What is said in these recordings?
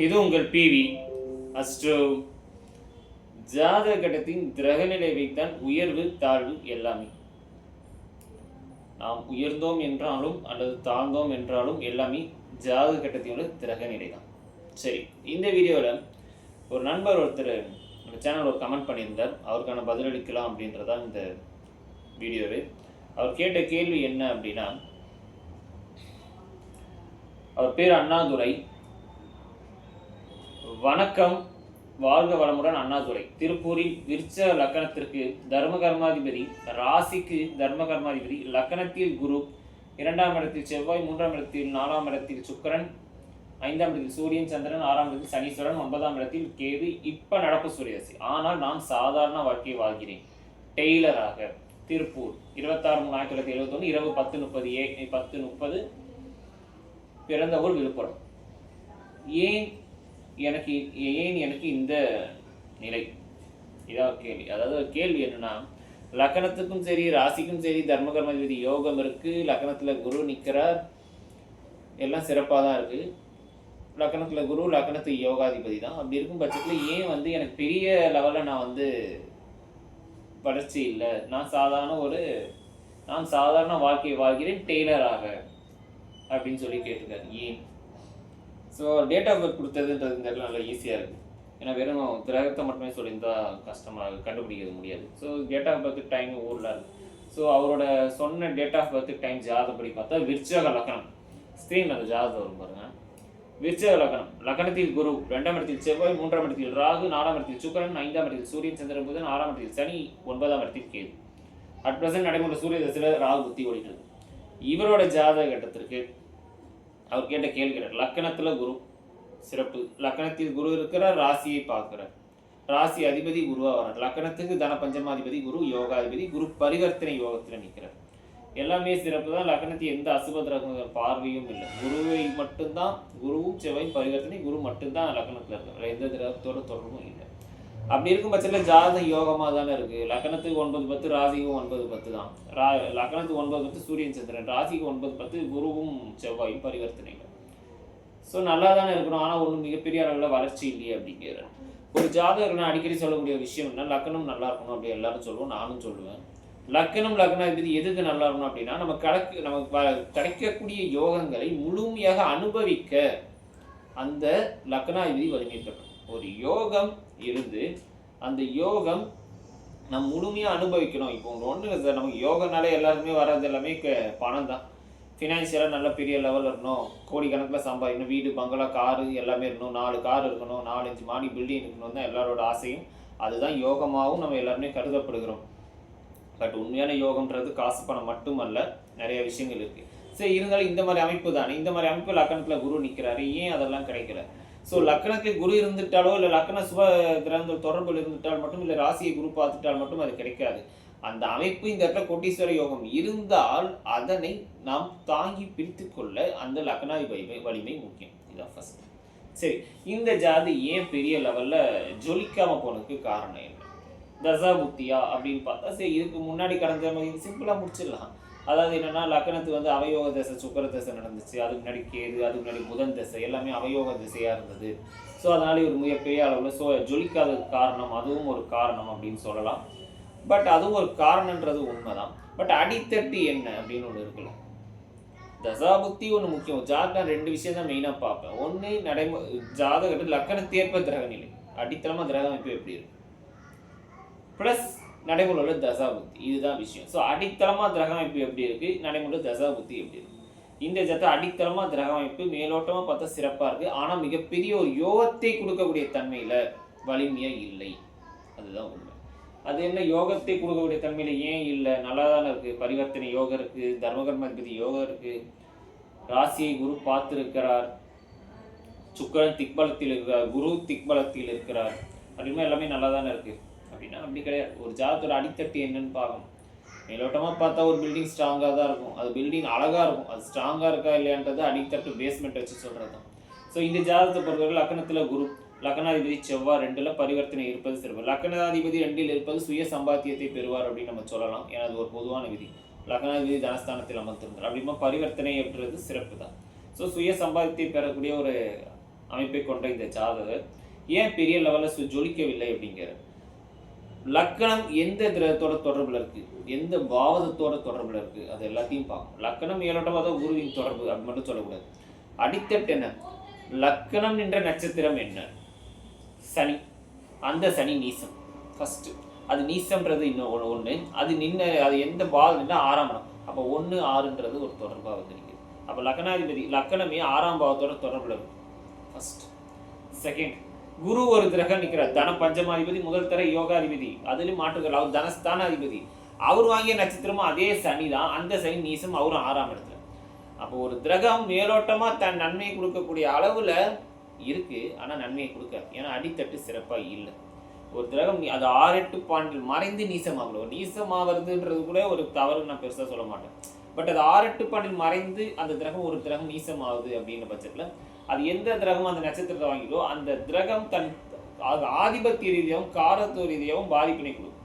இது உங்கள் PV astro. ஜாதக கட்டத்தின் கிரகநிலை வைத்தான் உயர்வு தாழ்வு எல்லாமே. நாம் உயர்ந்தோம் என்றாலும் அல்லது தாழ்ந்தோம் என்றாலும் எல்லாமே ஜாதக கட்டத்தினோட கிரகநிலை தான் சரி இந்த வீடியோவில் ஒரு நண்பர் ஒருத்தர் நம்ம சேனல் ஒரு கமெண்ட் பண்ணியிருந்தார். அவருக்கான பதிலளிக்கலாம் அப்படின்றதான் இந்த வீடியோவே. அவர் கேட்ட கேள்வி என்ன அப்படின்னா அவர் பேர் அண்ணாதுரை. வணக்கம். வாழ்க வளமுடன் அண்ணாதுரை திருப்பூரில் விருச்ச லக்கணத்திற்கு தர்ம கர்மாதிபதி ராசிக்கு தர்ம கர்மாதிபதி லக்கணத்தில் குரு இரண்டாம் இடத்தில் செவ்வாய் மூன்றாம் இடத்தில் நாலாம் இடத்தில் சுக்கிரன் ஐந்தாம் இடத்தில் சூரியன் சந்திரன் ஆறாம் இடத்தில் சனீஸ்வரன் ஒன்பதாம் இடத்தில் கேது. இப்ப நடப்பு சூரியராசி. ஆனால் நான் சாதாரண வாழ்க்கையை வாழ்கிறேன். டெய்லராக. திருப்பூர் இருபத்தாறு மூணு ஆயிரத்தி தொள்ளாயிரத்தி எழுபத்தொன்று இரவு பத்து முப்பது ஏ பத்து முப்பது பிறந்த ஊர் விழுப்புரம். ஏன் எனக்கு ஏன் எனக்கு இந்த நிலை? இதான் கேள்வி. அதாவது ஒரு கேள்வி என்னன்னா லக்கணத்துக்கும் சரி ராசிக்கும் சரி தர்மகர்மாதிபதி யோகம் இருக்கு லக்கணத்தில் குரு நிற்கிறார் எல்லாம் சிறப்பாக தான் இருக்கு. லக்கணத்தில் குரு லக்கணத்து யோகாதிபதி தான். அப்படி இருக்கும் பட்சத்தில் ஏன் வந்து எனக்கு பெரிய லெவலில் நான் வந்து வளர்ச்சி இல்லை? நான் சாதாரண ஒரு நான் சாதாரண வாழ்க்கையை வாழ்கிறேன் டெய்லராக அப்படின்னு சொல்லி கேட்டிருக்காரு. ஏன்? ஸோ டேட் ஆஃப் பர்த் கொடுத்ததுன்றது இந்த இடத்துல நல்லா ஈஸியாக இருக்குது ஏன்னா வெறும் கிரகத்தை மட்டுமே சொல்லியிருந்தால் கஷ்டமாக கண்டுபிடிக்கிறது முடியாது. So date of birth time ஊரில் இருக்குது ஸோ அவரோட சொன்ன டேட் ஆஃப் பர்த் டைம் ஜாதப்படி பார்த்தா விருச்சக லக்கணம். ஸ்க்ரீன் அந்த ஜாதகம் வரும் பாருங்க. விருச்சக லக்கணம். லக்கணத்தில் குரு ரெண்டாம் இடத்தில் செவ்வாய் மூன்றாம் இடத்தில் ராகு நாலாம் இடத்தில் சுக்கரன் ஐந்தாம் இடத்தில் சூரியன் சந்திரன் புதன் ஆறாம் இடத்தில் சனி ஒன்பதாம் இடத்தில் கேது. அட் பிரசன்ட் நடைமுறை சூரிய தசையில் ராகு புத்தி ஓடிட்டு இவரோட ஜாதக கட்டத்திற்கு அவர் கேட்ட கேள்வி லக்கணத்தில் குரு சிறப்பு. லக்கணத்தில் குரு இருக்கிறார் ராசியை பார்க்கிறார். ராசி அதிபதி குருவாக வரார் லக்கணத்துக்கு தன பஞ்சமாதிபதி குரு யோகாதிபதி குரு பரிவர்த்தனை யோகத்தில் நிற்கிறார் எல்லாமே சிறப்பு தான். லக்கணத்தில் எந்த அசுப கிரக பார்வையும் இல்லை. குருவை மட்டும்தான் குருவும் செவ்வாயும் பரிவர்த்தனை குரு மட்டும்தான் லக்னத்தில் இருக்கிறார் எந்த கிரகத்தோட தொடர்பும் இல்லை. அப்படி இருக்கும் பட்சத்தில் ஜாதகம் யோகமாக தானே இருக்குது லக்கணத்துக்கு ஒன்பது பத்து ராசிக்கும் ஒன்பது பத்து தான். ரா லக்கணத்துக்கு ஒன்பது பத்து சூரியன் சந்திரன். ராசிக்கு ஒன்பது பத்து குருவும் செவ்வாயும் பரிவர்த்தனைகள். ஸோ நல்லா தானே இருக்கணும். ஆனால் ஒன்றும் மிகப்பெரிய அளவில் வளர்ச்சி இல்லையே அப்படிங்கிற ஒரு ஜாதகர் நான் அடிக்கடி சொல்லக்கூடிய விஷயம்னா விஷயம் என்ன? நல்லா இருக்கணும் அப்படி எல்லாரும் சொல்லுவோம். நானும் சொல்லுவேன். லக்கணம் லக்னாதிபதி எதுக்கு நல்லா இருக்கணும் அப்படின்னா நம்ம கடக்கு நமக்கு கிடைக்கக்கூடிய யோகங்களை முழுமையாக அனுபவிக்க அந்த லக்னாதிபதி வலிமைப்படும் ஒரு யோகம் இருந்து அந்த யோகம் நம்ம முழுமையாக அனுபவிக்கணும். இப்போ ஒன்று இல்லை சார். நமக்கு யோகனாலே எல்லாருமே வர்றது எல்லாமே க- பணம் தான். ஃபினான்ஷியலாக நல்ல பெரிய லெவலில் இருக்கணும் கோடிக்கணக்கில் சம்பாதிக்கணும். வீடு பங்களா காரு எல்லாமே இருக்கணும். நாலு கார் இருக்கணும். நாலஞ்சு மாடி பில்டிங் இருக்கணும் தான் எல்லாரோட ஆசையும். அதுதான் யோகமாகவும் நம்ம எல்லாருமே கருதப்படுகிறோம். பட் உண்மையான யோகம்ன்றது காசு பணம் மட்டுமல்ல நிறைய விஷயங்கள் இருக்குது சரி இருந்தாலும் இந்த மாதிரி அமைப்பு தானே. இந்த மாதிரி அமைப்பு லக்கணத்துல குரு நிற்கிறாரு ஏன் அதெல்லாம் கிடைக்கல? ஸோ லக்கணத்தில் குரு இருந்துட்டாலோ இல்லை லக்கண சுப கிரகங்கள் தொடர்பில் இருந்துட்டால் மட்டும் இல்லை ராசியை குரு பார்த்துட்டால் மட்டும் அது கிடைக்காது. அந்த அமைப்பு இந்த இடத்துல கோட்டீஸ்வர யோகம் இருந்தால் அதனை நாம் தாங்கி பிடித்து கொள்ள அந்த லக்னாதிபதி வலிமை முக்கியம். இதுதான் ஃபர்ஸ்ட் சரி இந்த ஜாதி ஏன் பெரிய லெவலில் ஜொலிக்காம போனதுக்கு காரணம் என்ன? தசாபுத்தியா அப்படின்னு பார்த்தா சரி இதுக்கு முன்னாடி கடந்த சிம்பிளாக முடிச்சிடலாம். அதாவது என்னென்னா லக்கணத்துக்கு வந்து அவயோக தசை சுக்கர தசை நடந்துச்சு. அதுக்கு முன்னாடி கேது அதுக்கு முன்னாடி புதன் தசை எல்லாமே அவயோக திசையாக இருந்தது. ஸோ அதனால் ஒரு மிகப்பெரிய அளவில் ஸோ ஜொலிக்காததுக்கு காரணம் அதுவும் ஒரு காரணம் அப்படின்னு சொல்லலாம். பட் அதுவும் ஒரு காரணன்றது உண்மைதான். பட் அடித்தட்டு என்ன அப்படின்னு ஒன்று இருக்குல்ல. தசாபுக்தி ஒன்று முக்கியம். ஜாதகம் ரெண்டு விஷயம் தான் மெயினாக பார்ப்பேன். ஒன்று நடைமு ஜாதகத்தில் லக்கணத்தேற்ப திரக நிலை அடித்தளமாக கிரக அமைப்பு எப்படி இருக்கும் ப்ளஸ் நடைமுறையில் தசாபுத்தி. இதுதான் விஷயம். ஸோ அடித்தளமாக கிரகமைப்பு எப்படி இருக்குது நடைமுறையில் தசாபுத்தி எப்படி இருக்குது இந்த ஜத்த அடித்தளமாக கிரகமைப்பு மேலோட்டமாக பார்த்தா சிறப்பாக இருக்குது ஆனால் மிகப்பெரிய ஒரு யோகத்தை கொடுக்கக்கூடிய தன்மையில் வலிமையாக இல்லை. அதுதான் உண்மை. அது என்ன? யோகத்தை கொடுக்கக்கூடிய தன்மையில் ஏன் இல்லை? நல்லா தானே இருக்குது பரிவர்த்தனை யோகம் இருக்குது தர்மகர்மாதிபதி யோகம் இருக்குது ராசியை குரு பார்த்துருக்கிறார். சுக்கரன் திக்பலத்தில் இருக்கிறார். குரு திக்பலத்தில் இருக்கிறார். அப்படின்னா எல்லாமே நல்லா தானே இருக்குது அப்படின்னா அப்படி கிடையாது. ஒரு ஜாதத்தோட அடித்தட்டு என்னன்னு பார்க்கணும். மேலோட்டமாக பார்த்தா ஒரு பில்டிங் ஸ்ட்ராங்காக தான் இருக்கும். அது பில்டிங் அழகாக இருக்கும். அது ஸ்ட்ராங்காக இருக்கா இல்லையான்றது அடித்தட்டு பேஸ்மெண்ட் வச்சு சொல்கிறது தான் ஸோ இந்த ஜாதகத்தை பொறுத்தவரை லக்கணத்தில் குரு லக்னாதிபதி செவ்வாய் ரெண்டில் பரிவர்த்தனை இருப்பது சிறப்பு. லக்னாதிபதி ரெண்டில் இருப்பது சுய சம்பாத்தியத்தை பெறுவார் அப்படின்னு நம்ம சொல்லலாம். ஏன்னா அது ஒரு பொதுவான விதி. லக்னாதிபதி தனஸ்தானத்தில் அமர்ந்திருந்தார். அப்படிமா பரிவர்த்தனை என்றது சிறப்பு தான் ஸோ சுய சம்பாத்தியத்தை பெறக்கூடிய ஒரு அமைப்பை கொண்ட இந்த ஜாதகர் ஏன் பெரிய லெவலில் ஜொலிக்கவில்லை அப்படிங்கிறது லக்கணம் எந்த கிரகத்தோட தொடர்பில் இருக்குது எந்த பாவதத்தோட தொடர்பில் இருக்குது அது எல்லாத்தையும் பார்க்கணும். லக்கணம் மேலோட்டமாக தான் குருவின் தொடர்பு அது மட்டும் சொல்லக்கூடாது. அடித்தட்டு என்ன? லக்கணம் என்ற நட்சத்திரம் என்ன? சனி. அந்த சனி நீசம். ஃபஸ்ட்டு அது நீசம்ன்றது இன்னும் ஒன்று ஒன்று அது நின்று அது எந்த பாவம் நின்னா ஆறாம் இடம். அப்போ ஒன்று ஆறுன்றது ஒரு தொடர்பாக வந்து நிற்குது அப்போ லக்கணாதிபதி லக்கணமே ஆறாம் பாவத்தோட தொடர்பில் இருக்கும் ஃபஸ்ட் செகண்ட் குரு ஒரு கிரகம் நிற்கிறார். தன பஞ்சமாதிபதி முதல் தர யோகாதிபதி. அதுலேயும் மாற்றுகள் அவர் தனஸ்தானாதிபதி. அவர் வாங்கிய நட்சத்திரமும் அதே சனி தான். அந்த சனி நீசம் அவரும் ஆறாம் இடத்துல. அப்போ ஒரு கிரகம் மேலோட்டமாக தன் நன்மையை கொடுக்கக்கூடிய அளவில் இருக்கு. ஆனால் நன்மையை கொடுக்க ஏன்னா அடித்தட்டு சிறப்பாக இல்லை. ஒரு கிரகம் அது ஆறு எட்டு பாண்டில் மறைந்து நீசமாகல நீசமாகிறதுன்றது கூட ஒரு தவறு நான் பெருசாக சொல்ல மாட்டேன். பட் அது ஆறு எட்டு பாண்டில் மறைந்து அந்த கிரகம் ஒரு கிரகம் நீசமாகுது அப்படின்ற பட்சத்தில் அது எந்த கிரகம் அந்த நட்சத்திரத்தை வாங்கிதோ அந்த கிரகம் தன் அது ஆதிபத்திய ரீதியாகவும் காரத்துவ ரீதியாகவும் பாதிப்பினை கொடுக்கும்.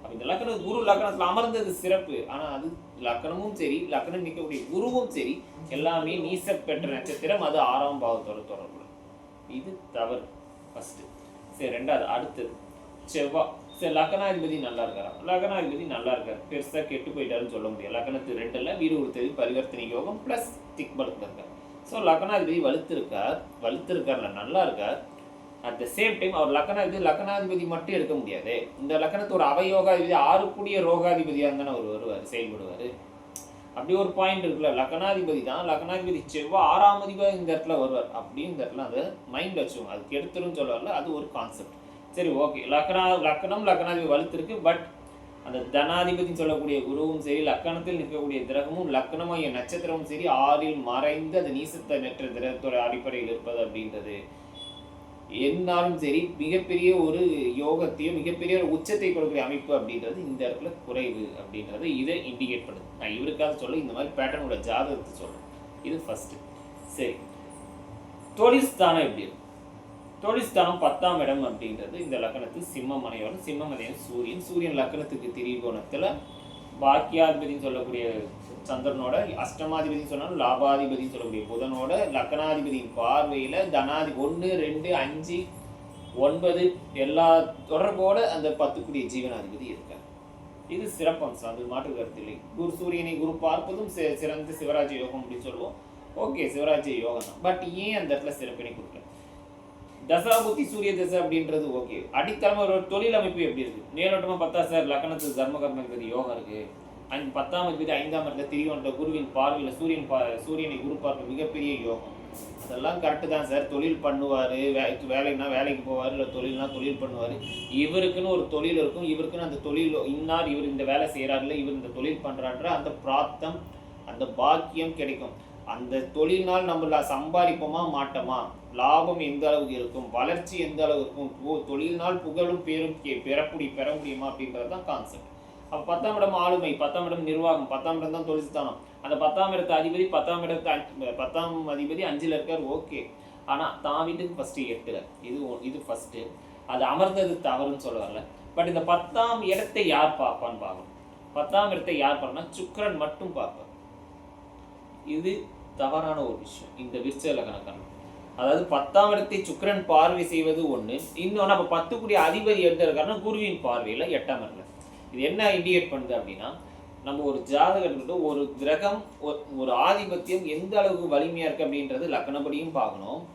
அப்போ இந்த லக்கணம் குரு லக்கணத்தில் அமர்ந்தது சிறப்பு. ஆனால் அது லக்கணமும் சரி லக்கணம் நிற்கக்கூடிய குருவும் சரி எல்லாமே நீச பெற்ற நட்சத்திரம். அது ஆறாம் பாவத்தோட தொடர்பு இது தவறு. ஃபஸ்ட்டு சரி ரெண்டாவது அடுத்தது. செவ்வாய் சரி லக்கணாதிபதி நல்லா இருக்காரா? லக்கணாதிபதி நல்லா இருக்கார். பெருசாக கெட்டு போயிட்டாருன்னு சொல்ல முடியாது. லக்கணத்து ரெண்டில் வீடு கொடுத்தது பரிவர்த்தனை யோகம் ப்ளஸ் திக்பலத்தில் இருக்கார். ஸோ லக்னாதிபதி வலுத்திருக்கார். வலுத்திருக்கார்ல நல்லா இருக்கார் அட் த சேம் டைம் அவர் லக்னாதிபதி லக்னாதிபதி மட்டும் எடுக்க முடியாது. இந்த லக்கணத்தோட அவயோகாதிபதி ஆறு கூடிய ரோகாதிபதியாக தானே அவர் வருவார் செயல்படுவார். அப்படி ஒரு பாயிண்ட் இருக்குல்ல லக்னாதிபதி தான். லக்னாதிபதி செவ்வாய் ஆறாம் அதிபதி இந்த இடத்துல வருவார். அப்படின்னு இந்த இடத்துல அதை மைண்ட் வச்சுக்கோங்க. அதுக்கு எடுத்துருன்னு சொல்லுவார்ல அது ஒரு கான்செப்ட் சரி ஓகே லக்னா லக்கணம் லக்கணாதிபதி வலுத்திருக்கு பட் அந்த தனாதிபதினு சொல்லக்கூடிய குருவும் சரி லக்கணத்தில் நிற்கக்கூடிய கிரகமும் லக்கணமாகிய நட்சத்திரமும் சரி ஆறில் மறைந்து அது நீசத்தை நெற்ற கிரகத்தோட அடிப்படையில் இருப்பது அப்படின்றது. என்னாலும் சரி மிகப்பெரிய ஒரு யோகத்தையும் மிகப்பெரிய ஒரு உச்சத்தை கொடுக்கக்கூடிய அமைப்பு அப்படின்றது இந்த இடத்துல குறைவு அப்படின்றது. இதை இண்டிகேட் பண்ணுது. நான் இவருக்காக சொல்ல இந்த மாதிரி பேட்டர்னோட ஜாதகத்தை சொல்கிறேன் இது ஃபஸ்ட்டு சரி. தொழில் ஸ்தானம் எப்படி இருக்கும் தொழில் பத்தாம் இடம் அப்படின்றது இந்த லக்கணத்துக்கு சிம்மம் சிம்மமனையன் சூரியன். சூரியன் லக்கணத்துக்கு திரிகோணத்தில் பாக்கியாதிபதினு சொல்லக்கூடிய சந்திரனோட அஷ்டமாதிபதினு சொன்னாலும் லாபாதிபதினு சொல்லக்கூடிய புதனோட லக்கணாதிபதியின் பார்வையில் தனாதி ஒன்று ரெண்டு அஞ்சு ஒன்பது எல்லா தொடர்போட அந்த பத்துக்குடிய ஜீவனாதிபதி இருக்கார். இது சிறப்பம்சம். அது மாற்று கருத்தில்லை குரு சூரியனை குரு பார்ப்பதும் சிறந்த சிவராஜ யோகம் அப்படின்னு சொல்லுவோம். ஓகே சிவராஜ்ய யோகம் தான் பட் ஏன் அந்த இடத்துல சிறப்பினை கொடுக்கல? தசாபுத்தி சூரிய தசை அப்படின்றது ஓகே அடித்தளம் ஒரு தொழில் அமைப்பு எப்படி இருக்கு? மேலோட்டமா பார்த்தா சார் லக்கணத்துக்கு தர்ம கர்ம யோகம் இருக்கு. அண்ட் பத்தாம் அதிபதி ஐந்தாம் இடத்துல திரிகோன்ற குருவின் பார்வையில் சூரியன் பா சூரியனை குரு பார்க்க மிகப்பெரிய யோகம். அதெல்லாம் கரெக்டு தான் சார் தொழில் பண்ணுவார் வே வேலைன்னா வேலைக்கு போவார் இல்லை தொழில்னா தொழில் பண்ணுவார். இவருக்குன்னு ஒரு தொழில் இருக்கும். இவருக்குன்னு அந்த தொழில் இன்னார் இவர் இந்த வேலை செய்கிறாருல இவர் இந்த தொழில் பண்ணுறான்ற அந்த பிராப்தம் அந்த பாக்கியம் கிடைக்கும். அந்த தொழில்னால் நம்மள சம்பாதிப்போமா மாட்டோமா? லாபம் எந்த அளவுக்கு இருக்கும்? வளர்ச்சி எந்த அளவு இருக்கும்? பு- தொழில்னால் புகழும் பேரும் கே- பெறக்கூடிய பெற முடியுமா அப்படின்றது தான் கான்செப்ட் அப்போ பத்தாம் இடம் ஆளுமை பத்தாம் இடம் நிர்வாகம் பத்தாம் இடம் தான் தொழில்ஸ்தானம் அந்த பத்தாம் இடத்து அதிபதி பத்தாம் இடத்து பத்தாம் அதிபதி அஞ்சில் இருக்கார் ஓகே. ஆனால் தான் வீட்டுக்கு ஃபஸ்ட்டு எட்டுல. இது ஒ- இது ஃபஸ்ட்டு அது அமர்ந்தது தவறுன்னு சொல்ல வரல பட் இந்த பத்தாம் இடத்தை யார் பார்ப்பான்னு பார்க்கணும். பத்தாம் இடத்தை யார் பார்க்கணும் சுக்கிரன் மட்டும் பார்ப்பார். இது தவறான ஒரு விஷயம். இந்த விருச்சல கணக்கான அதாவது பத்தாம் இடத்தை சுக்கிரன் பார்வை செய்வது ஒன்று இன்னொன்று அப்போ பத்துக்குடிய அதிபதி எந்த இருக்காருன்னா குருவின் பார்வையில் எட்டாம் இடத்துல. இது என்ன இண்டிகேட் பண்ணுது அப்படின்னா நம்ம ஒரு ஜாதகர்கிட்ட ஒரு கிரகம் ஒரு- ஒரு ஆதிபத்தியம் எந்த அளவுக்கு வலிமையாக இருக்குது அப்படின்றது லக்கணப்படியும் பார்க்கணும்.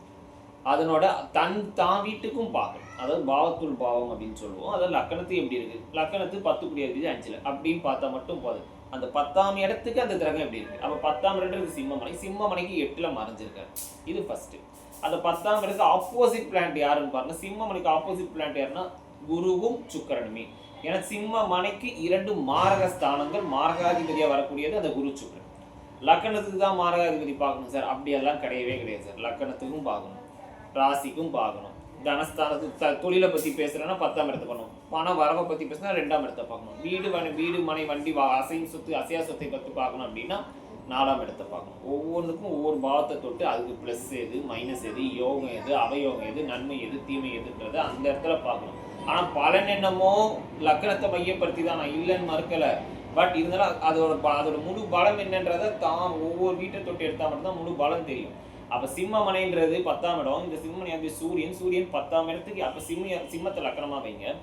அதனோட தன் தான் வீட்டுக்கும் பார்க்கணும். அதாவது பாவத்துள் பாவம் அப்படின்னு சொல்லுவோம். அதாவது லக்கணத்து எப்படி இருக்குது லக்கணத்து பத்து குடி அஞ்சில். அப்படின்னு பார்த்தா மட்டும் போதும். அந்த பத்தாம் இடத்துக்கு அந்த கிரகம் எப்படி இருக்குது அப்போ பத்தாம் இடத்துக்கு சிம்மமனை சிம்மமனைக்கு எட்டில் மறைஞ்சிருக்காரு. இது ஃபஸ்ட்டு அந்த பத்தாம் இடத்துக்கு ஆப்போசிட் பிளான்ட் யாருன்னு பாருங்க. சிம்மமனைக்கு ஆப்போசிட் பிளான்ட் யாருன்னா குருவும் சுக்கரனுமே. ஏன்னா சிம்ம மனைக்கு இரண்டு மாரக ஸ்தானங்கள் மாரகாதிபதியாக வரக்கூடியது அந்த குரு சுக்கிரன். லக்கணத்துக்கு தான் மாரகாதிபதி பார்க்கணும் சார். அப்படியெல்லாம் கிடையவே கிடையாது சார். லக்கணத்துக்கும் பார்க்கணும். ராசிக்கும் பார்க்கணும். தனஸ்தானத்துக்கு தொழிலை பற்றி பேசுகிறேன்னா பத்தாம் இடத்தை பண்ணணும் பணம் வரவை பற்றி பேசுனா ரெண்டாம் இடத்தை பார்க்கணும். வீடு வன வீடு மனை வண்டி வா அசையும் சொத்து அசையா சொத்தை பற்றி பார்க்கணும் அப்படின்னா நாலாம் இடத்தை பார்க்கணும். ஒவ்வொன்றுக்கும் ஒவ்வொரு பாவத்தை தொட்டு அதுக்கு ப்ளஸ் எது மைனஸ் எது யோகம் எது அவயோகம் எது நன்மை எது தீமை எதுன்றதை அந்த இடத்துல பார்க்கணும். ஆனால் பலன் என்னமோ லக்கணத்தை மையப்படுத்தி தான் நான் இல்லைன்னு மறுக்கலை. பட் இருந்தாலும் அதோட அதோட முழு பலம் என்னன்றதை தான் ஒவ்வொரு வீட்டை தொட்டு எடுத்தால் மட்டும்தான் முழு பலம் தெரியும். அப்போ சிம்மமனைன்றது பத்தாம் இடம். இந்த சிம்மனை வந்து சூரியன். சூரியன் பத்தாம் இடத்துக்கு அப்போ சிம்ம சிம்மத்தை லக்கணமாக வைங்க.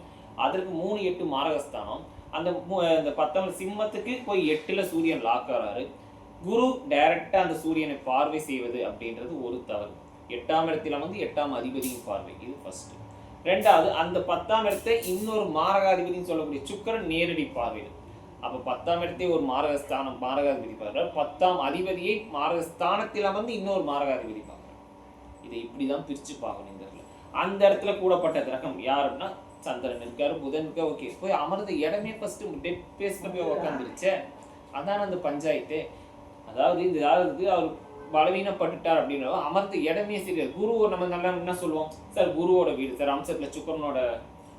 அதற்கு மூணு எட்டு மாரகஸ்தானம். அந்த அந்த பத்தாம் சிம்மத்துக்கு போய் எட்டில் சூரியன் லாக்காராரு குரு டைரக்டா அந்த சூரியனை பார்வை செய்வது அப்படின்றது ஒரு தவறு. எட்டாம் இடத்துல வந்து எட்டாம் அதிபதியின் பார்வை இது ஃபர்ஸ்ட் ரெண்டாவது அந்த பத்தாம் இடத்தை இன்னொரு மாரகாதிபதினு சொல்லக்கூடிய சுக்கிரன் நேரடி பார்வையில் அப்ப பத்தாம் இடத்தை ஒரு மாரகஸ்தானம் மாரகாதிபதி பார்க்கிறார். பத்தாம் அதிபதியை மாரகஸ்தானத்தில் அமர்ந்து இன்னொரு மாரகாதிபதி பார்க்கிறார். இதை இப்படிதான் பிரிச்சு பார்க்கணும் இந்த இடத்துல. அந்த இடத்துல கூடப்பட்ட கிரகம் யார் அப்படின்னா சந்திரன் இருக்காரு புதன் இருக்கா ஓகே. போய் அமர்ந்த இடமே ஃபர்ஸ்ட் டெட் பேஸ்ல போய் உக்காந்துருச்சே. அதான் அந்த பஞ்சாயத்து. அதாவது இந்த ஜாதகத்துக்கு அவர் பலவீனப்பட்டுட்டார் அப்படின்னா அமர்த்த இடமே சரியாது குருவை நம்ம நல்லா என்ன சொல்லுவோம்? சார் குருவோட வீடு. சார் அம்சத்தில் சுக்கரனோட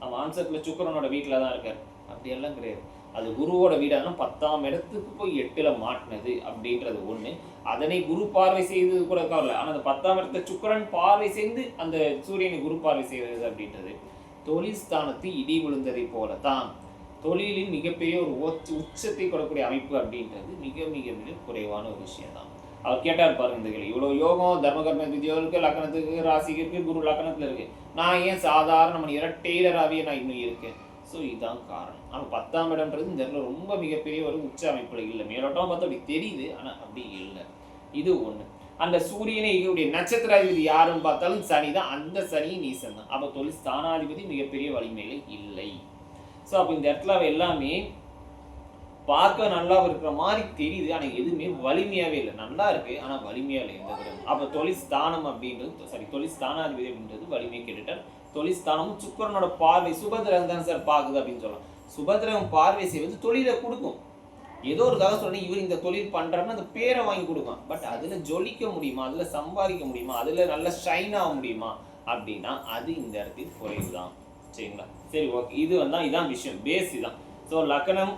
நம்ம அம்சத்தில் சுக்கரனோட வீட்டில் தான் இருக்கார். அப்படியெல்லாம் கிடையாது. அது குருவோட வீடானா பத்தாம் இடத்துக்கு போய் எட்டில் மாட்டினது அப்படின்றது ஒன்று அதனை குரு பார்வை செய்தது கூட கவலை ஆனால் அந்த பத்தாம் இடத்தை சுக்கரன் பார்வை செய்து அந்த சூரியனை குரு பார்வை செய்வது அப்படின்றது. தொழில் ஸ்தானத்து இடி விழுந்ததை போலத்தான். தொழிலின் மிகப்பெரிய ஒரு உச்ச- உச்சத்தை கொடுக்கக்கூடிய அமைப்பு அப்படின்றது மிக மிக மிக குறைவான ஒரு விஷயம் தான் அவர் கேட்டார் பாருங்க இவ்வளோ யோகம் தர்மகர்ம வித்யோருக்கு லக்கணத்துக்கு ராசிக்கு இருக்கு குரு லக்கணத்தில் இருக்கு. நான் ஏன் சாதாரண மனிதர டெய்லராகவே நான் இன்னும் இருக்கேன்? ஸோ இதுதான் காரணம். ஆனால் பத்தாம் இடம்ன்றது இந்த இடத்துல ரொம்ப மிகப்பெரிய ஒரு உச்ச அமைப்புல இல்லை. மேலோட்டம் பார்த்தா அப்படி தெரியுது ஆனால் அப்படி இல்லை. இது ஒன்று அந்த சூரியனை இவருடைய நட்சத்திராதிபதி யாருன்னு பார்த்தாலும் சனி தான் அந்த சனி நீசன் தான் அப்போ தொழில் ஸ்தானாதிபதி மிகப்பெரிய வலிமையில இல்லை. ஸோ அப்போ இந்த இடத்துல அவள் எல்லாமே பார்க்க நல்லா இருக்கிற மாதிரி தெரியுது. ஆனால் எதுவுமே வலிமையாகவே இல்லை. நல்லா இருக்கு. ஆனால் வலிமையாக இல்லை எந்த விதமும் அப்போ தொழிற்ஸ்தானம் அப்படின்றது சாரி தொழிற்ஸ்தானாதிபதி அப்படின்றது வலிமை கேட்டுட்டார் தொழிற்ஸ்தானமும் சுக்கரனோட பார்வை சுபதிரகம் தான் சார் பார்க்குது அப்படின்னு சொல்லலாம். சுபதிரகம் பார்வை செய்வது தொழிலை கொடுக்கும். ஏதோ ஒரு தகவல் சொன்னேன் இவர் இந்த தொழில் பண்றாருன்னு அந்த பேரை வாங்கி கொடுக்கும் பட் அதுல ஜொலிக்க முடியுமா? அதுல சம்பாதிக்க முடியுமா? அதுல நல்லா ஷைன் ஆக முடியுமா? அப்படின்னா அது இந்த இடத்தில் குறைவு தான் சரிங்களா? சரி ஓகே இது வந்தால் இதான் விஷயம். பேஸ் இதான். ஸோ லக்னம்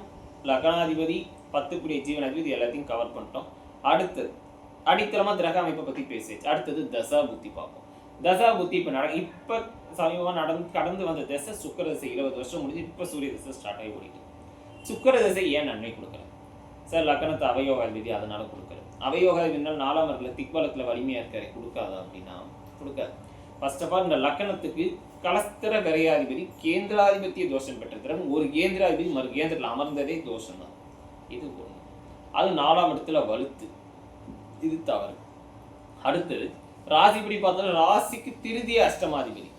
லக்னாதிபதி பத்துக்குடிய ஜீவனாதிபதி எல்லாத்தையும் கவர் பண்ணிட்டோம். அடுத்தது அடித்தளமாக கிரக அமைப்பை பற்றி பேசியாச்சு. அடுத்தது தசா புத்தி பார்ப்போம். தசா புத்தி இப்போ நட இப்போ சமீபமாக நடந்து கடந்து வந்த தசை சுக்கர தசை. இருபது வருஷம் முடிஞ்சு இப்போ சூரிய தசை ஸ்டார்ட் ஆகி ஓடிட்டு சுக்கர தசை ஏன் நன்மை கொடுக்குறேன் சார் லக்கணத்தை அவயோகாதிபதி அதனால் கொடுக்குறேன் அவயோகாதிபதினால் நாலாம் இடத்துல திக்பலத்தில் வலிமையாக இருக்காரு. கொடுக்காதா அப்படின்னா? கொடுக்காது. ஃபர்ஸ்ட் ஆஃப் ஆல் இந்த லக்கணத்துக்கு கலஸ்திர விரையாதிபதி கேந்திராதிபத்திய தோஷம் பெற்றிருக்கிறார். ஒரு கேந்திராதிபதி மறு கேந்திரத்தில் அமர்ந்ததே தோஷம் தான் இது ஒன்று அது நாலாம் இடத்துல வலுத்து. இது தவறு. அடுத்தது ராசிப்படி பார்த்தாலும் ராசிக்கு திருதிய அஷ்டமாதிபதி.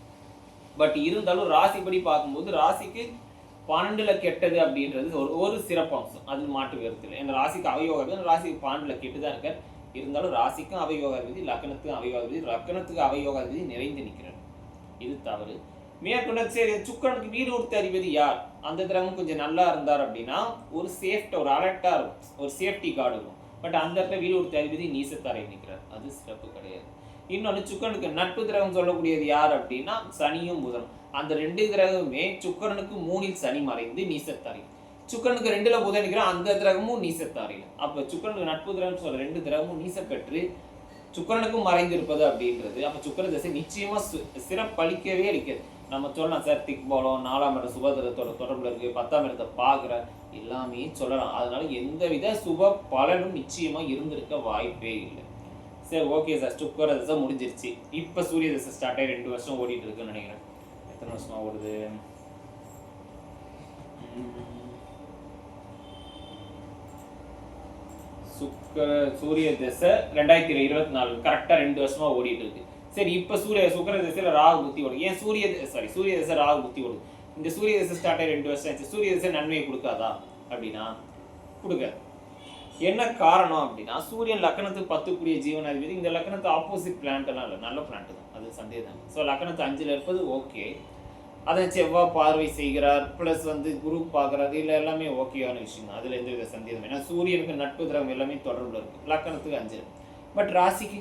பட் இருந்தாலும் ராசிப்படி பார்க்கும்போது ராசிக்கு பன்னெண்டுல கெட்டது அப்படின்றது ஒரு ஒரு சிறப்பம்சம். அது மாற்று கருத்து ஏன்னா ராசிக்கு அவயோகம் ராசிக்கு பன்னெண்டுல கெட்டுதான் இருக்கார். இருந்தாலும் ராசிக்கும் அவயோகாதிபதி லக்னத்துக்கும் அவயோகாதிபதி லக்னத்துக்கு அவயோகாதிபதி நிறைந்து நிற்கிறார். இது தவறு. மேற்கொண்ட சரி சுக்கரனுக்கு வீடு கொடுத்த அதிபதி யார்? அந்த கிரகம் கொஞ்சம் நல்லா இருந்தார் அப்படின்னா ஒரு சேஃப்டி ஒரு அலர்ட்டாக இருக்கும். ஒரு சேஃப்டி கார்டு இருக்கும். பட் அந்த இடத்துல வீடு கொடுத்த அதிபதி நீசத்தாரை நிற்கிறார். அது சிறப்பு கிடையாது. இன்னொன்று சுக்கரனுக்கு நட்பு கிரகம் சொல்லக்கூடியது யார் அப்படின்னா சனியும் புதனும். அந்த ரெண்டு கிரகமுமே சுக்கரனுக்கு மூணில் சனி மறைந்து நீசத்தாரை. சுக்கரனுக்கு ரெண்டுல புதன் நிற்கிறான் அந்த கிரகமும் நீசத்தாரையில் அப்ப சுக்கரனுக்கு நட்பு திரகம் சொல்ற ரெண்டு திரகமும் நீச பெற்று சுக்கரனுக்கும் மறைந்திருப்பது அப்படின்றது. அப்ப சுக்கர தசை நிச்சயமா சு- சிறப்பளிக்கவே அளிக்காது. நம்ம சொல்லலாம் சார் திக் போலம் நாலாம் இடம் சுபதிரத்தோட தொடர்புல இருக்கு பத்தாம் இடத்தை பார்க்குற எல்லாமே சொல்லலாம். அதனால எந்தவித சுப பலனும் நிச்சயமா இருந்திருக்க வாய்ப்பே இல்லை. சரி ஓகே சார் சுக்கர தசை முடிஞ்சிருச்சு. இப்ப சூரிய தசை ஸ்டார்ட் ஆகி ரெண்டு வருஷம் ஓடிட்டு இருக்குன்னு நினைக்கிறேன். எத்தனை வருஷமா ஓடுது? சுக்கர சூரிய திசை ரெண்டாயிரத்தி இருபத்தி நாலு. கரெக்டாக ரெண்டு வருஷமாக ஓடிட்டு இருக்கு. சரி இப்போ சூரிய சுக்கர திசையில் ராகு புத்தி ஓடுது. ஏன் சூரிய சாரி சூரிய தசை ராகு புத்தி ஓடுது? இந்த சூரிய திசை ஸ்டார்ட் ஆகி ரெண்டு வருஷம் ஆச்சு. சூரிய திசை நன்மையை கொடுக்காதா? அப்படின்னா கொடுக்க என்ன காரணம் அப்படின்னா சூரியன் லக்கணத்துக்கு பத்துக்குரிய ஜீவனாதிபதி இந்த லக்கணத்து ஆப்போசிட் பிளான்ட் எல்லாம் இல்லை நல்ல பிளான்ட் தான். அது சந்தேகம் ஸோ லக்கணத்து அஞ்சில் இருப்பது ஓகே அதை செவ்வாய் பார்வை செய்கிறார் ப்ளஸ் வந்து குரு பார்க்குறாரு. இல்லை எல்லாமே ஓகேவான விஷயம் தான் அதில் எந்த வித சந்தேகம் ஏன்னா சூரியனுக்கு நட்பு திரவம் எல்லாமே தொடர்பில் இருக்குது லக்கணத்துக்கு அஞ்சு பட் ராசிக்கு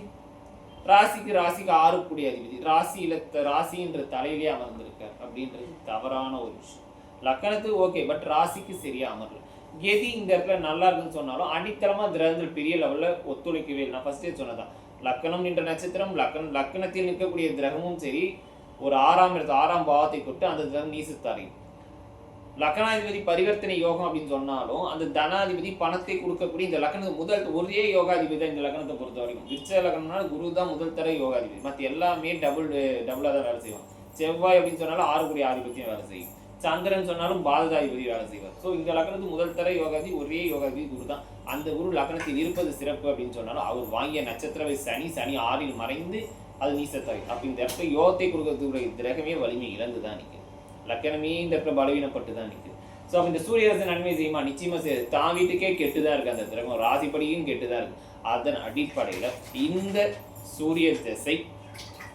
ராசிக்கு ராசிக்கு ஆறு கூடிய அதிபதி. ராசியில் த- ராசின்ற தலையிலே அமர்ந்திருக்கார் அப்படின்றது தவறான ஒரு விஷயம். லக்கணத்துக்கு ஓகே பட் ராசிக்கு சரியாக அமரல. எது இந்த இடத்துல நல்லா இருக்குன்னு சொன்னாலும் அடித்தளமாக கிரகங்கள் பெரிய லெவலில் ஒத்துழைக்கவே இல்லை. நான் ஃபஸ்ட்டே சொன்னதான் லக்கணம் என்ற நட்சத்திரம் லக்கணம் லக்கணத்தில் நிற்கக்கூடிய கிரகமும் சரி ஒரு ஆறாம் இடத்து ஆறாம் பாவத்தை கொண்டு அந்த தினம் நீசத்தாரி. லக்னாதிபதி பரிவர்த்தனை யோகம் அப்படின்னு சொன்னாலும் அந்த தனாதிபதி பணத்தை கொடுக்கக்கூடிய இந்த லக்னத்துக்கு முதல் ஒரே யோகாதிபதி தான் இந்த லக்னத்தை பொறுத்த வரைக்கும் விருச்ச லக்னம்னா குரு தான் முதல் தர யோகாதிபதி. மற்ற எல்லாமே டபுள் டபுளாக தான் வேலை செய்வோம் செவ்வாய் அப்படின்னு சொன்னாலும் ஆறு கோடி ஆதிபத்தியம் வேலை செய்யும். சந்திரன் சொன்னாலும் பாதகாதிபதி வேலை செய்வார். ஸோ இந்த லக்னத்துக்கு முதல் தர யோகாதி ஒரே யோகாதிபதி குரு தான். அந்த குரு லக்னத்தில் இருப்பது சிறப்பு அப்படின்னு சொன்னாலும் அவர் வாங்கிய நட்சத்திரவை சனி சனி ஆறில் மறைந்து அது நீசத்தவை அப்போ இந்த இடத்துல யோகத்தை கொடுக்கறதுக்குரிய கிரகமே வலிமை இழந்து தான் நிற்குது லக்கணமே இந்த இடத்துல பலவீனப்பட்டு தான் நிற்குது ஸோ அப்போ இந்த சூரிய நன்மை செய்யுமா? நிச்சயமா செய்யுது. தான் வீட்டுக்கே கெட்டு தான் இருக்கு அந்த கிரகம். ராசிப்படியும் கெட்டு தான் இருக்கு. அதன் அடிப்படையில் இந்த சூரிய திசை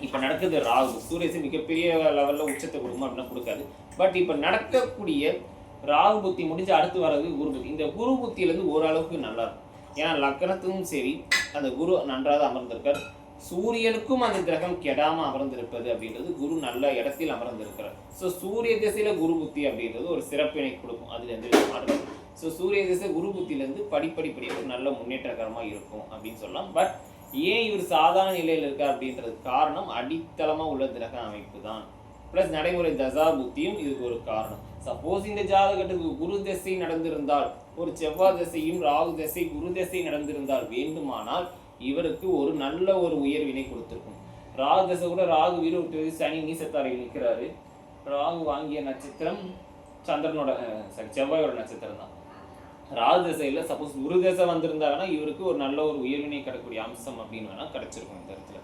இப்போ நடக்குது ராகு. சூரிய மிகப்பெரிய லெவலில் உச்சத்தை கொடுக்குமா அப்படின்னா கொடுக்காது. பட் இப்போ நடக்கக்கூடிய ராகு புத்தி முடிஞ்சு அடுத்து வர்றது குரு புத்தி. இந்த குரு புத்தியிலேருந்து ஓரளவுக்கு நல்லா இருக்கும். ஏன்னா லக்கணத்துக்கும் சரி அந்த குரு நன்றாக அமர்ந்திருக்கார். சூரியனுக்கும் அந்த கிரகம் கெடாம அமர்ந்திருப்பது அப்படின்றது குரு நல்ல இடத்தில் அமர்ந்திருக்கிறார். ஸோ சூரிய திசையில குரு புத்தி அப்படின்றது ஒரு சிறப்பினை கொடுக்கும். அதுல எந்த ஸோ சூரிய திசை குரு புத்தியிலேருந்து படிப்படிப்படியாக ஒரு நல்ல முன்னேற்றகரமாக இருக்கும் அப்படின்னு சொல்லலாம். பட் ஏன் இவர் சாதாரண நிலையில் இருக்கார் அப்படின்றது காரணம் அடித்தளமாக உள்ள கிரக அமைப்பு தான். ப்ளஸ் நடைமுறை தசா புத்தியும் இதுக்கு ஒரு காரணம். சப்போஸ் இந்த ஜாதகத்துக்கு குரு திசை நடந்திருந்தால் ஒரு செவ்வாய் திசையும் ராகு திசை குரு திசை நடந்திருந்தால் வேண்டுமானால் இவருக்கு ஒரு நல்ல ஒரு உயர்வினை கொடுத்துருக்கும். ராகு தசை கூட ராகு வீடு விட்டு சனி நீசத்தாரையில் நிற்கிறாரு. ராகு வாங்கிய நட்சத்திரம் சந்திரனோட சாரி செவ்வாயோட நட்சத்திரம் தான். ராகு தசையில் சப்போஸ் குரு தசை வந்திருந்தாங்கன்னா இவருக்கு ஒரு நல்ல ஒரு உயர்வினை கிடைக்கக்கூடிய அம்சம் அப்படின்னு வேணால் கிடச்சிருக்கும் இந்த இடத்துல.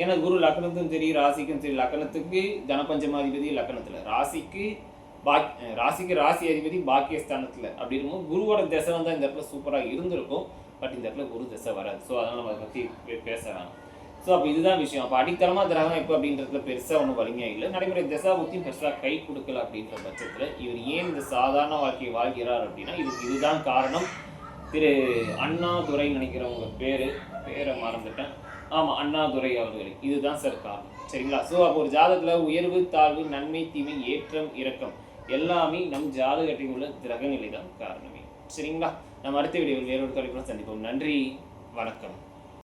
ஏன்னா குரு லக்னத்துக்கும் சரி ராசிக்கும் சரி லக்னத்துக்கு தனபஞ்சமாதிபதி லக்னத்தில். ராசிக்கு பாக் ராசிக்கு ராசி அதிபதி பாக்கியஸ்தானத்தில். அப்படி இருக்கும்போது குருவோட திசை வந்தால் இந்த இடத்துல சூப்பராக இருந்திருக்கும். பட் இந்த இடத்துல குரு திசை வராது. ஸோ அதனால் நம்ம அதை பற்றி பேச வேணாம் ஸோ அப்போ இதுதான் விஷயம். அப்போ அடித்தளமாக கிரகம் இப்போ அப்படின்றதுல பெருசாக ஒன்றும் வலிமையாக இல்லை. நடைமுறை திசா புத்தியும் பெருசாக கை கொடுக்கல அப்படின்ற பட்சத்தில் இவர் ஏன் இந்த சாதாரண வாழ்க்கையை வாழ்கிறார் அப்படின்னா இதுக்கு இதுதான் காரணம். திரு அண்ணாதுரை நினைக்கிறவங்க பேர் பேரை மறந்துட்டேன். ஆமாம் அண்ணாதுரை அவர்கள். இதுதான் சார் காரணம். சரிங்களா? ஸோ அப்போ ஒரு ஜாதகத்தில் உயர்வு தாழ்வு நன்மை தீமை ஏற்றம் இறக்கம் எல்லாமே நம் ஜாதகத்தில் உள்ள கிரகநிலை தான் காரணமே. சரிங்களா? நம்ம அடுத்த வீடியோவில் வேறொரு தலைப்புடன் சந்திப்போம். நன்றி. வணக்கம்.